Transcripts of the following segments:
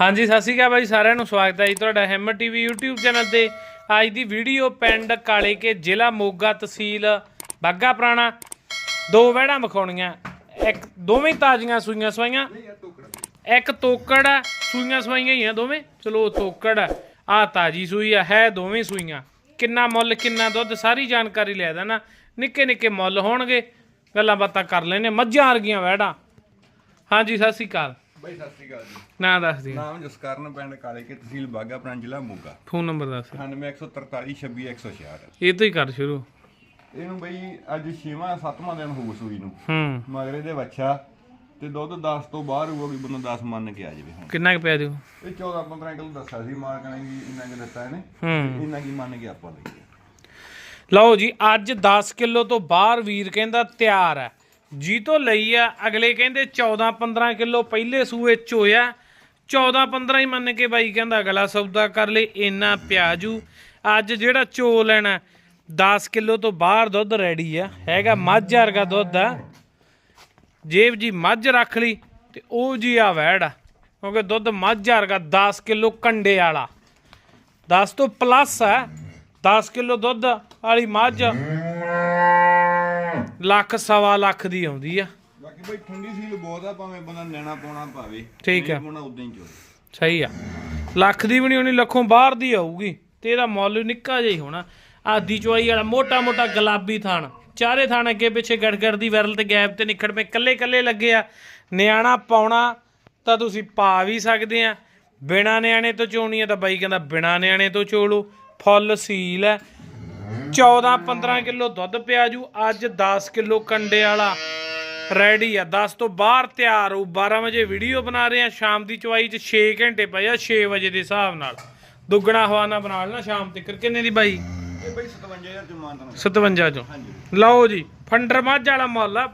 ਹਾਂਜੀ, ਸਤਿ ਸ਼੍ਰੀ ਅਕਾਲ ਬਾਈ, ਸਾਰਿਆਂ ਨੂੰ ਸਵਾਗਤ ਹੈ ਜੀ ਤੁਹਾਡਾ ਹੈਮਰ ਟੀਵੀ YouTube ਚੈਨਲ ਤੇ। ਅੱਜ ਦੀ ਵੀਡੀਓ ਪਿੰਡ ਕਾਲੇ ਕੇ ਜ਼ਿਲ੍ਹਾ ਮੋਗਾ ਤਹਿਸੀਲ ਬਾਗਾ ਪੁਰਾਣਾ। ਦੋ ਵਹਿੜਾਂ ਵਿਖਾਉਣੀਆਂ। ਇੱਕ ਦੋਵੇਂ ਤਾਜ਼ੀਆਂ ਸੂਈਆਂ ਸਵਾਈਆਂ। ਇੱਕ ਤੋਕੜ ਆ ਸੂਈਆਂ ਸਵਾਈਆਂ ਹੀ ਆ ਦੋਵੇਂ। ਚਲੋ, ਉਹ ਤੋਕੜ ਆ ਆਹ ਤਾਜੀ ਸੂਈ ਆ, ਹੈ ਦੋਵੇਂ ਸੂਈਆਂ। ਕਿੰਨਾ ਮੁੱਲ, ਕਿੰਨਾ ਦੁੱਧ, ਸਾਰੀ ਜਾਣਕਾਰੀ ਲੈ ਦੇਣਾ। ਨਿੱਕੇ ਨਿੱਕੇ ਮੁੱਲ ਹੋਣਗੇ। ਗੱਲਾਂ ਬਾਤਾਂ ਕਰ ਲੈਨੇ ਮੱਝਾਂ ਵਰਗੀਆਂ ਵਹਿੜਾਂ। ਹਾਂਜੀ, ਸਤਿ ਸ਼੍ਰੀ ਅਕਾਲ। ਬਾਈ ਸਤਿ ਸ਼੍ਰੀ ਅਕਾਲ ਜੀ। ਨਾਂ ਦੱਸ ਦਿਓ। ਨਾਮ ਜਸਕਰਨ ਪਿੰਡ ਕਾਲੇ ਕੇ ਤਹਿਸੀਲ ਬਾਗਾ ਪ੍ਰਾਂਤ ਜ਼ਿਲ੍ਹਾ ਮੋਗਾ। ਫੋਨ ਨੰਬਰ ਦੱਸ 9143262166 ਇਹ ਤੋਂ ਹੀ ਕਰ ਸ਼ੁਰੂ। ਇਹਨੂੰ ਬਈ ਅੱਜ 6ਵਾਂ 7ਵਾਂ ਦਿਨ ਹੋ ਸੂਈ ਨੂੰ। ਹੂੰ। ਮਗਰ ਇਹਦੇ ਬੱਚਾ ਤੇ ਦੁੱਧ 10 ਤੋਂ ਬਾਹਰ ਹੋਊਗਾ ਵੀ ਬੰਦਾ 10 ਮੰਨ ਕੇ ਆ ਜਾਵੇ ਹੁਣ। ਕਿੰਨਾ ਕੁ ਪਿਆ ਦਿਓ ਇਹ 14 15 ਕਿਲੋ ਦੱਸਿਆ ਸੀ ਮਾਲਕ ਨੇ ਵੀ ਇੰਨਾ ਕਿ ਦਿੱਤਾ ਇਹਨੇ। ਹੂੰ। ਇੰਨਾ ਕੀ ਮੰਨ ਕੇ ਆਪਾਂ ਲਈਏ। ਲਓ ਜੀ ਅੱਜ 10 ਕਿਲੋ ਤੋਂ ਬਾਹਰ ਵੀਰ ਕਹਿੰਦਾ ਤਿਆਰ ਹੈ। ਜੀ ਤੋਂ ਲਈ ਆ। ਅਗਲੇ ਕਹਿੰਦੇ 14 15 ਕਿਲੋ ਪਹਿਲੇ ਸੂਏ ਚੋਇਆ ਹੋਇਆ। 14 15 ਹੀ ਮੰਨ ਕੇ ਬਾਈ ਕਹਿੰਦਾ ਅਗਲਾ ਸੌਦਾ ਕਰ ਲਈ ਇੰਨਾ ਪਿਆਜੂ। ਅੱਜ ਜਿਹੜਾ ਚੋ ਲੈਣਾ 10 ਕਿਲੋ ਤੋਂ ਬਾਹਰ ਦੁੱਧ ਰੈਡੀ ਆ। ਹੈਗਾ ਮੱਝ ਵਰਗਾ ਦੁੱਧ ਆ। ਜੇਬ ਜੀ ਮੱਝ ਰੱਖ ਲਈ ਤੇ ਉਹ ਜੀ ਆ ਵੈੜ ਆ। ਕਿਉਂਕਿ ਦੁੱਧ ਮੱਝ ਵਰਗਾ 10 ਕਿਲੋ ਕੰਡੇ ਵਾਲਾ। 10 ਤੋਂ ਪਲੱਸ ਆ। 10 ਕਿਲੋ ਦੁੱਧ ਵਾਲੀ ਮੱਝ। ਲੱਖ ਸਵਾ ਲੱਖ ਦੀ ਆਉਂਦੀ ਆ। ਬਾਕੀ ਬਈ ਠੰਡੀ ਸੀਲ ਬਹੁਤ ਆ ਭਾਵੇਂ ਬੰਦਾ ਨੈਣਾ ਪਾਉਣਾ ਪਾਵੇ ਠੀਕ ਆ। ਪਾਉਣਾ ਉਦਾਂ ਹੀ ਚੋਰੀ। ਸਹੀ ਆ। ਲੱਖ ਦੀ ਵੀ ਨਹੀਂ ਹੋਣੀ ਲੱਖੋਂ ਬਾਹਰ ਦੀ ਆਊਗੀ। ਤੇ ਇਹਦਾ ਮੁੱਲ ਨਿੱਕਾ ਜਿਹਾ ਹੀ ਹੋਣਾ। ਆਦੀ ਚੁਆਈ ਵਾਲਾ ਮੋਟਾ ਮੋਟਾ ਗੁਲਾਬੀ ਥਾਣ। ਚਾਰੇ ਥਾਣ ਅੱਗੇ ਪਿੱਛੇ ਗੜਗੜ ਦੀ ਵਿਰਲ ਤੇ ਗੈਪ ਤੇ ਨਿਖੜ ਪੇ ਕੱਲੇ ਕੱਲੇ ਲੱਗੇ ਆ। ਨਿਆਣਾ ਪਾਉਣਾ ਤਾਂ ਤੁਸੀਂ ਪਾ ਵੀ ਸਕਦੇ ਆ। ਬਿਨਾ ਨਿਆਣੇ ਤੋਂ ਚੋਣੀ ਆ ਤਾਂ ਬਾਈ ਕਹਿੰਦਾ ਬਿਨਾ ਨਿਆਣੇ ਤੋਂ ਚੋਲੋ। ਫੁੱਲ ਸੀਲ ਹੈ 14 15 ਕਿਲੋ ਦੁੱਧ ਪਿਆ ਜੂ ਅੱਜ 10 ਕਿਲੋ ਕੰਡੇ ਵਾਲਾ। ਰੈਡੀ ਆ 10 ਤੋਂ ਬਾਹਰ ਤਿਆਰ ਹੋ 12 ਵਜੇ ਵੀਡੀਓ ਬਣਾ ਰਹੇ ਆ ਸ਼ਾਮ ਦੀ ਚਵਾਈ ਚ 6 ਘੰਟੇ ਪਏ ਆ 6 ਵਜੇ ਦੇ ਹਿਸਾਬ ਨਾਲ। ਦੁੱਗਣਾ ਹਵਾਨਾ ਬਣਾ ਲੈਣਾ ਸ਼ਾਮ ਤੱਕ। ਕਿੰਨੇ ਦੀ ਬਾਈ? ਇਹ ਬਈ 57000 ਚ ਮਾਨਤਾ 57 ਚੋਂ। ਹਾਂਜੀ। ਲਓ ਜੀ ਫੰਡਰ ਮੱਝ ਵਾਲਾ ਮੁੱਲ ਆ।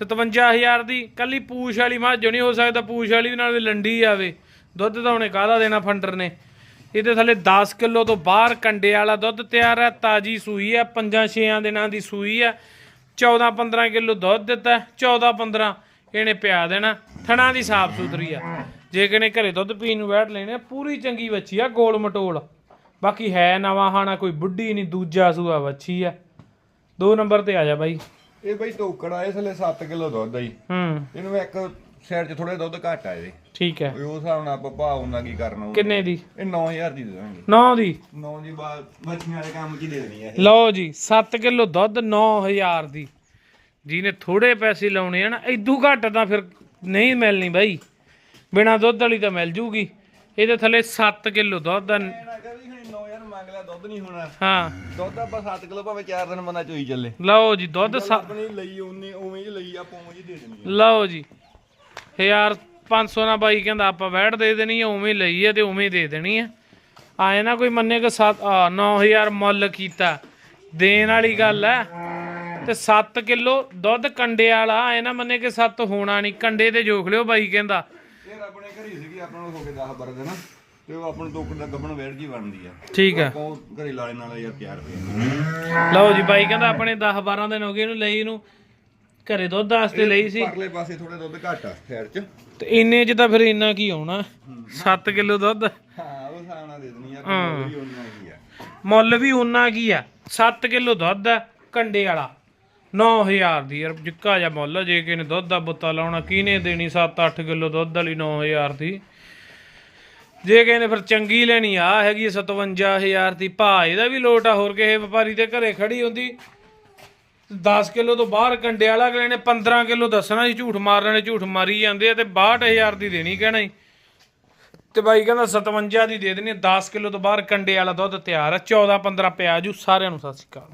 57000 ਦੀ ਕੱਲੀ ਪੂਛ ਵਾਲੀ ਮੱਝ ਨਹੀਂ ਹੋ ਸਕਦਾ ਪੂਛ ਵਾਲੀ ਨਾਲ ਲੰਡੀ ਆਵੇ। ਦੁੱਧ ਤਾਂ ਉਹਨੇ ਕਾਹਦਾ ਦੇਣਾ ਫੰਡਰ ਨੇ? ਇਹਦੇ ਥੱਲੇ 10 ਕਿਲੋ ਤੋਂ ਬਾਹਰ ਕੰਡੇ ਵਾਲਾ ਦੁੱਧ ਤਿਆਰ ਹੈ ਤਾਜੀ ਸੂਈ ਹੈ ਪੰਜਾਂ ਛੇਆਂ ਦਿਨਾਂ ਦੀ ਸੂਈ ਹੈ। 14 15 ਕਿਲੋ ਦੁੱਧ ਦਿੱਤਾ 14 15 ਇਹਨੇ ਪਿਆ ਦੇਣਾ ਥਣਾ ਦੀ ਸਾਫ਼ ਸੁਥਰੀ ਆ। ਜੇ ਕਿਨੇ ਘਰੇ ਦੁੱਧ ਪੀਣ ਨੂੰ ਬੈਠ ਲੈਣੇ ਪੂਰੀ ਚੰਗੀ ਵੱਛੀ ਆ ਗੋਲ ਮਟੋਲ। ਬਾਕੀ ਹੈ ਨਵਾਂ ਹਾਣਾ ਕੋਈ ਬੁੱਢੀ ਨਹੀਂ ਦੂਜਾ ਸੂਆ ਵੱਛੀ ਆ। ਦੋ ਨੰਬਰ ਤੇ ਆ ਜਾ ਬਾਈ। ਇਹ ਬਈ ਟੋਕੜਾ ਇਸ ਲਈ 7 ਕਿਲੋ ਦੁੱਧ ਆ ਜੀ। ਹੂੰ। ਇਹਨੂੰ ਇੱਕ ਸਾਈਡ 'ਚ ਥੋੜਾ ਦੁੱਧ ਘੱਟ ਆ ਇਹਦੇ। ਠੀਕ ਹੈ। ਉਹ ਹਿਸਾਬ ਨਾਲ ਆਪਾਂ ਭਾਅ ਉਹਨਾਂ ਕੀ ਕਰਨਾ ਉਹ। ਕਿੰਨੇ ਦੀ? ਇਹ 9000 ਦੀ ਦੇ ਦਾਂਗੇ। 9 ਦੀ? 9 ਦੀ ਬਾਅਦ ਮੱਛੀਆਂ ਦੇ ਕੰਮ 'ਚ ਹੀ ਦੇ ਦੇਣੀ ਆ ਇਹ? ਲਓ ਜੀ 7 ਕਿਲੋ ਦੁੱਧ 9000 ਦੀ। ਜਿਹਨੇ ਥੋੜੇ ਪੈਸੇ ਲਾਉਣੇ ਆ ਨਾ ਇਦੋਂ ਘੱਟ ਤਾਂ ਫਿਰ ਨਹੀਂ ਮਿਲਣੀ ਬਾਈ। ਬਿਨਾ ਦੁੱਧ ਵਾਲੀ ਤਾਂ ਮਿਲ ਜੂਗੀ। ਇਹਦੇ ਥੱਲੇ 7 ਕਿਲੋ ਦੁੱਧ ਆ। ਇਹ ਨਾ ਕਰ ਵੀ ਹੁਣ 9000 ਮੰਗ ਲਿਆ ਦੁੱਧ ਨਹੀਂ ਹੋਣਾ। ਹਾਂ। ਦੁੱਧ ਆਪਾਂ 7 ਕਿਲੋ ਭਾਵੇਂ 4 ਦਿਨ ਬੰਦਾ ਚੋਈ ਚੱਲੇ। ਲਓ ਜੀ ਦੁੱਧ ਸ- ਆਪਣੀ ਲਈ ਉਹਨੇ ਉਵੇਂ ਹੀ ਲਈ ਆਪਾਂ ਉਵੇਂ ਹੀ ਦੇ ਦੇਣੀ ਆ। ਲਓ ਜੀ। 1500 ਨਾ ਬਾਈ ਕਹਿੰਦਾ ਆਪਾਂ ਵੈਟ ਦੇ ਦੇਣੀ ਆ ਉਵੇਂ ਹੀ ਲਈ ਆ ਤੇ ਉਵੇਂ ਹੀ ਦੇ ਦੇਣੀ ਆ। ਆਏ ਨਾ ਕੋਈ ਮੰਨੇ ਕਿ 7 9000 ਮੁੱਲ ਕੀਤਾ। ਦੇਣ ਵਾਲੀ ਗੱਲ ਐ ਤੇ 7 ਕਿਲੋ ਦੁੱਧ ਕੰਡੇ ਵਾਲਾ ਆਏ ਨਾ ਮੰਨੇ ਕਿ 7 ਹੋਣਾ ਨਹੀਂ ਕੰਡੇ ਤੇ ਜੋਖ ਲਿਓ ਬਾਈ ਕਹਿੰਦਾ। ਇਹ ਆਪਣੇ ਘਰੀ ਸੀਗੀ ਆਪਾਂ ਨੂੰ ਹੋ ਕੇ 10 12 ਦਿਨ ਤੇ ਉਹ ਆਪਾਂ ਨੂੰ ਦਾ ਗੱਬਣ ਵੇੜ ਜੀ ਬਣਦੀ ਆ। ਠੀਕ ਆ। ਘਰੇ ਲਾਲੇ ਨਾਲ ਯਾਰ ਹੋਏ ਲਓ ਜੀ ਬਾਈ ਕਹਿੰਦਾ ਆਪਣੇ 10 12 ਦਿਨ ਹੋ ਗਏ ਇਹਨੂੰ ਲਈ ਘਰੇ ਦੁੱਧ ਵਾਸਤੇ ਲਈ ਸੀ। ਪਰਲੇ ਪਾਸੇ ਥੋੜਾ ਦੁੱਧ ਘੱਟ ਆ ਸਾਈਡ 'ਚ। ਤੇ ਇੰਨੇ ਚ ਤਾਂ ਫਿਰ ਇੰਨਾ ਕੀ ਆਉਣਾ? 7 ਕਿਲੋ ਦੁੱਧ। ਹਾਂ ਉਹ ਨਾਲ ਦੇ ਦੇਣੀ ਆ ਕੋਈ ਵੀ ਉਹਨਾਂ ਕੀ ਆ। ਮੁੱਲ ਵੀ ਉਨਾ ਕੀ ਆ? 7 ਕਿਲੋ ਦੁੱਧ ਆ ਕੰਡੇ ਵਾਲਾ। 9000 ਦੀ ਯਾਰ ਜਿੱਕਾ ਜਿਹਾ ਮੁੱਲ ਜੇ ਕਿਸੇ ਨੇ ਦੁੱਧ ਦਾ ਬੁੱਤਾ ਲਾਉਣਾ ਕਿਹਨੇ ਦੇਣੀ 7-8 ਕਿਲੋ ਦੁੱਧ ਵਾਲੀ 9000 ਦੀ? ਜੇ ਨੇ ਫਿਰ ਚੰਗੀ ਲੈਣੀ ਆ ਹੈਗੀ ਆ 57000 ਦੀ। ਭਾ ਇਹਦਾ ਵੀ ਲੋਟ ਆ ਹੋਰ ਕਿਸੇ ਵਪਾਰੀ ਦੇ ਘਰੇ ਖੜੀ ਹੁੰਦੀ। 10 ਕਿਲੋ ਤੋਂ ਬਾਹਰ ਕੰਡੇ ਵਾਲਾ ਅਗਲੇ ਨੇ 15 ਕਿਲੋ ਦੱਸਣਾ ਸੀ ਝੂਠ ਮਾਰਨ ਨੇ ਝੂਠ ਮਾਰੀ ਜਾਂਦੇ ਆ ਤੇ 62000 ਦੀ ਦੇਣੀ ਕਹਿਣਾ ਜੀ ਤੇ ਬਾਈ ਕਹਿੰਦਾ 57 ਦੀ ਦੇ ਦੇਣੀ ਆ, 10 ਕਿਲੋ ਤੋਂ ਬਾਹਰ ਕੰਡੇ ਵਾਲਾ ਦੁੱਧ ਤਿਆਰ ਆ 14 15 ਪਿਆ ਜੂ ਸਾਰਿਆਂ ਨੂੰ ਸਤਿ ਸ਼੍ਰੀ ਅਕਾਲ।